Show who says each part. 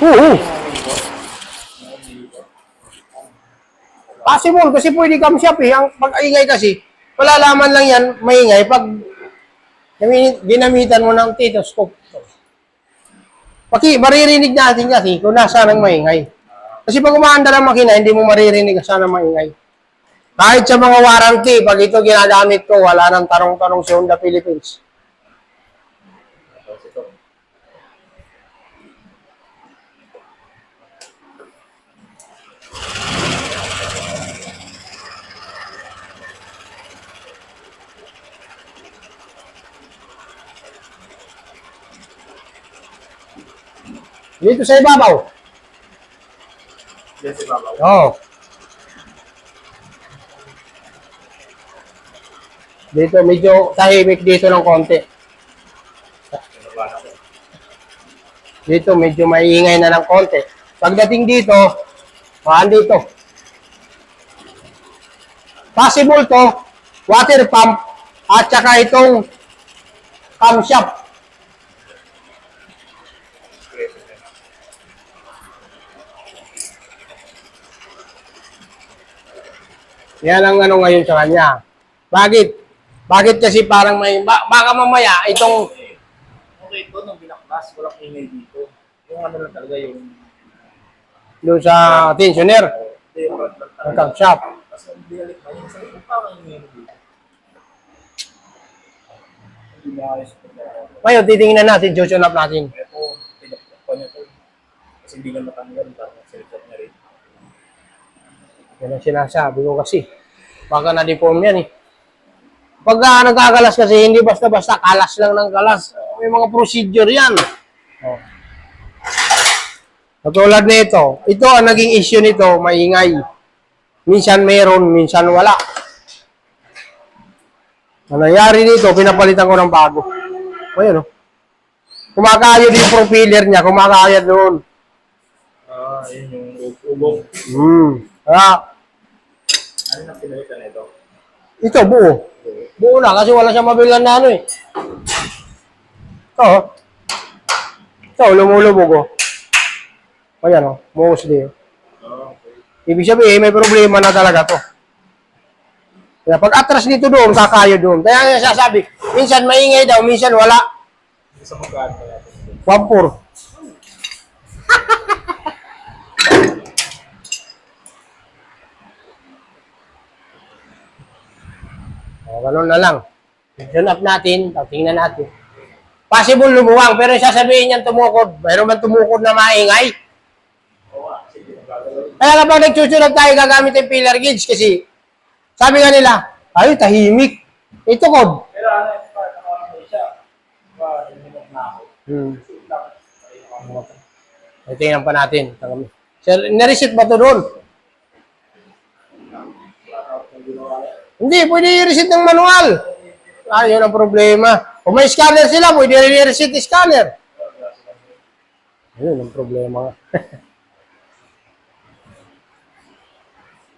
Speaker 1: Oo. Possible, kasi pwede cam shop eh. Ang pag-ingay kasi, malalaman lang yan, maingay, pag ginamitan mo ng stethoscope. Paki, maririnig natin kasi kung nasa ng maingay. Kasi pag umaanda ng makina, hindi mo maririnig saan ang maingay. Kahit sa mga warranty, pag ito ginagamit ko, wala nang tarong-tarong si Honda Philippines. Dito sa ibabaw.
Speaker 2: Yan si Babaw.
Speaker 1: Oo. Dito, medyo tahimik dito ng konti. Dito, medyo maiingay na ng konti. Pagdating dito, maan dito. Possible to, water pump, at saka itong camshaft. Yan ang ano ngayon sa kanya. Bakit? Bakit kasi parang may, ba- baka mamaya itong,
Speaker 2: Okay, ito nung binaklas, walang ingay dito. Yung ano lang talaga yung...
Speaker 1: doon sa tensioner, ang
Speaker 2: talaga.
Speaker 1: camshaft.
Speaker 2: Tapos binalik na yun, sabi ko, parang ingay dito. Ayos ko na.
Speaker 1: Ngayon, natin, susunap natin.
Speaker 2: Ito, pinakpan niya to. Kasi hindi na matanggal, parang.
Speaker 1: Yan ang sinasabi ko kasi. Baka na-deform yan eh. Pag uh, nagkakalas kasi, hindi basta-basta kalas lang ng kalas. May mga procedure yan. Oh. Katulad nito, ito ang naging issue nito, maingay. Minsan meron, minsan wala. Ang nangyari dito, pinapalitan ko ng bago. Ayun oh. Kumakayod yung propeller niya, kumakayod doon.
Speaker 2: Ah, yun yung ubong.
Speaker 1: Hmm. Kaya,
Speaker 2: Ano na pinalitan na ito?
Speaker 1: Ito, buo. Buo na, kasi wala siyang mabilan na ano eh. Ito, oh. ito, lumulubog oh. Ayan oh, mostly. oh. Ibig sabihin, may problema na talaga to. Kaya pag atras dito doon, kakayo doon. Kaya nga sasabi, minsan maingay daw, minsan wala.
Speaker 2: Isa magkaan pa.
Speaker 1: O, ganun na lang. Tune up natin, tingnan natin. Possible lumuwang, pero sasabihin niyan tumukod. Mayroon man tumukod na maingay. Kaya kapag nagsusunod tayo, gagamit yung pillar gauge kasi sabi nga nila, ay, tahimik. Ito kod.
Speaker 2: Pero ano, parang ano siya, parang hindi na ako.
Speaker 1: Hmm. Ay, tingnan pa natin. Sir, nareset ba ito doon? Hindi, pwede i-reset ng manual. Ah, yun ang problema. Kung may scanner sila, pwede i-reset scanner. Yun ang problema.